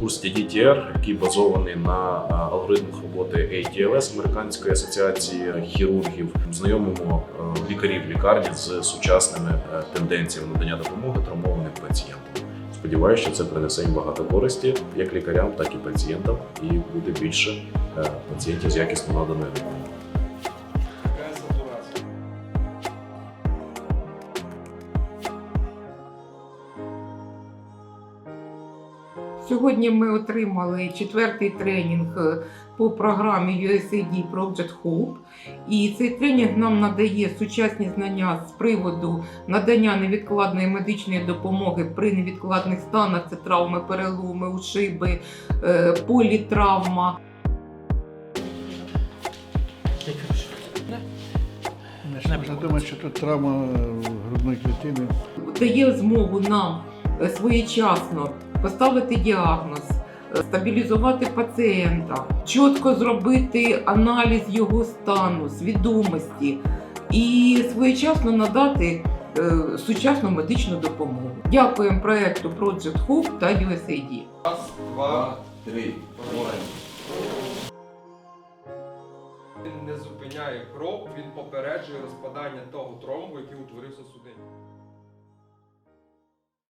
курс TDTR, який базований на алгоритмах роботи ATLS, Американської асоціації хірургів. Знайомимо е, лікарів лікарні з сучасними е, тенденціями надання допомоги травмованим пацієнтам. Сподіваюся, що це принесе їм багато користі як лікарям, так і пацієнтам, і буде більше е, пацієнтів з якісно наданою допомогою. Сьогодні ми отримали четвертий тренінг е, по програмі USAID Project Hope. І цей тренінг нам надає сучасні знання з приводу надання невідкладної медичної допомоги при невідкладних станах. Це травми, переломи, ушиби, е, політравма. Можна думати, що тут травма е, грудної клітини. дає змогу нам своєчасно поставити діагноз, е, стабілізувати пацієнта, чітко зробити аналіз його стану, свідомості і своєчасно надати е, сучасну медичну допомогу. Дякуємо проекту Project Hope та USAID. Раз, два, три. Він не зупиняє кров, він попереджує розпадання того тромбу, який утворився судині.